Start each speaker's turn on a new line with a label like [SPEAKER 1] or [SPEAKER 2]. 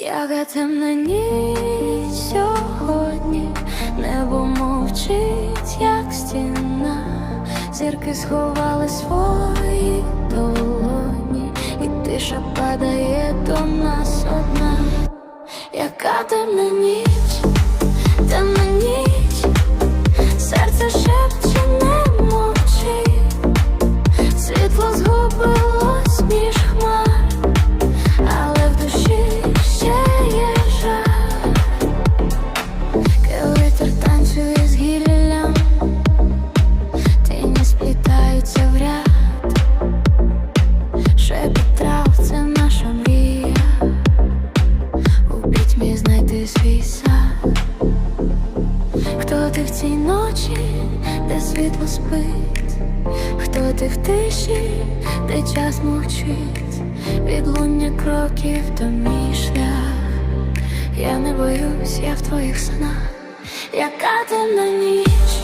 [SPEAKER 1] Яка темна ніч сьогодні, небо мовчить, як стіна, зірки сховали свої долоні, і тиша падає до нас одна. Яка темна ніч, темна у знайти свій сад. Хто ти в цій ночі, де світло спить? Хто ти в тиші, де час мовчить, відлуння кроків то мій шлях. Я не боюсь, я в твоїх снах, яка темна ніч,